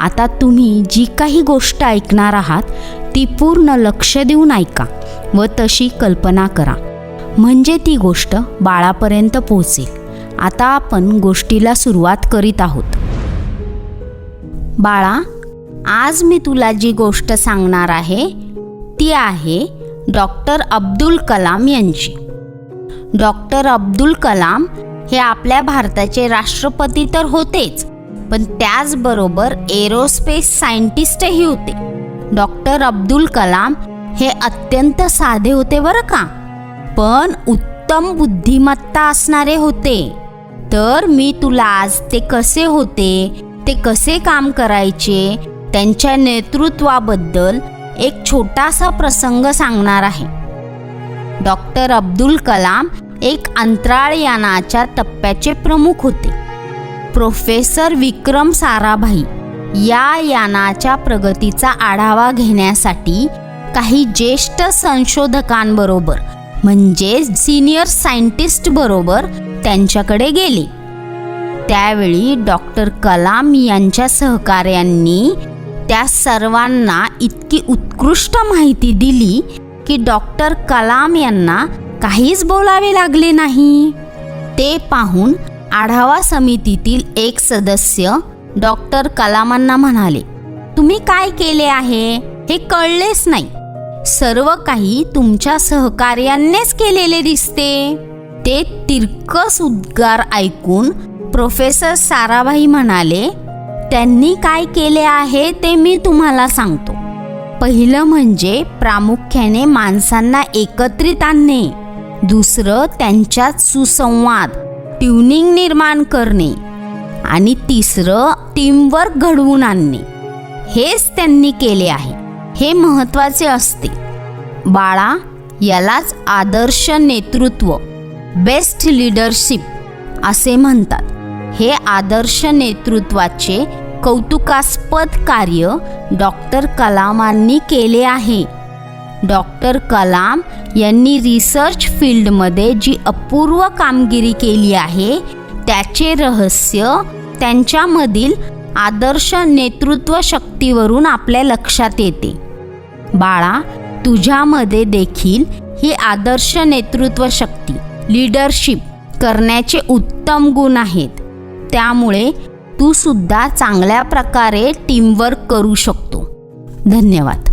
आता तुम्ही जी काही गोष्ट ऐकणार आहात ती पूर्ण लक्ष देऊन ऐका व तशी कल्पना करा. म्हणजे ती गोष्ट बाळापर्यंत पोहोचेल. आता आपण गोष्टीला सुरुवात करीत आहोत. बाळा आज मी तुला जी गोष्ट सांगणार आहे ती आहे डॉक्टर अब्दुल कलाम यांची. डॉक्टर अब्दुल कलाम हे आपल्या भारताचे राष्ट्रपती तर होतेच पण त्याचबरोबर एरोस्पेस सायंटिस्टही होते. डॉक्टर अब्दुल कलाम हे अत्यंत साधे होते बरं का? पण उत्तम बुद्धिमत्ता असणारे होते. तर मी तुला आज ते कसे होते ते कसे काम करायचे त्यांच्या नेतृत्वाबद्दल एक छोटासा प्रसंग सांगणार आहे. डॉक्टर अब्दुल कलाम एक अंतराळ यानाच्या टप्प्याचे प्रमुख होते. प्रोफेसर विक्रम साराभाई या यानाच्या प्रगतीचा आढावा घेण्यासाठी काही ज्येष्ठ संशोधकांबरोबर म्हणजे सिनियर सायंटिस्ट बरोबर त्यांच्याकडे गेले. त्यावेळी डॉक्टर कलाम यांच्या सहकार्यांनी त्या सर्वांना इतकी उत्कृष्ट माहिती दिली की डॉक्टर कलाम यांना काहीच बोलावे लागले नाही. ते पाहून आढावा समितीतील एक सदस्य डॉक्टर कलामांना म्हणाले तुम्ही काय केले आहे? हे कळलेच नाही. सर्व काही तुमच्या सहकार्यांनीच केलेले दिसते. ते तिरकस उद्गार ऐकून प्रोफेसर साराभाई म्हणाले त्यांनी काय केले आहे ते मी तुम्हाला सांगतो. पहिलं म्हणजे प्रामुख्याने माणसांना एकत्रित आणणे. दुसरं त्यांच्यात सुसंवाद. ट्युनिंग निर्माण करणे आणि तिसरं टीमवर्क घडवून आणणे. हेच त्यांनी केले आहे. हे महत्त्वाचे असते. बाळा यालाच आदर्श नेतृत्व बेस्ट लीडरशिप असे म्हणतात. हे आदर्श नेतृत्वाचे कौतुकास्पद कार्य डॉक्टर कलामांनी केले आहे. डॉक्टर कलाम यांनी रिसर्च फील्डमध्ये जी अपूर्व कामगिरी केली आहे त्याचे रहस्य त्यांच्यामधील आदर्श नेतृत्व शक्तीवरून आपल्या लक्षात येते. बाळा तुझ्यामध्ये देखील ही आदर्श नेतृत्व शक्ती लीडरशिप करण्याचे उत्तम गुण आहेत. त्यामुळे तू सुद्धा चांगल्या प्रकारे टीमवर्क करू शकतो. धन्यवाद.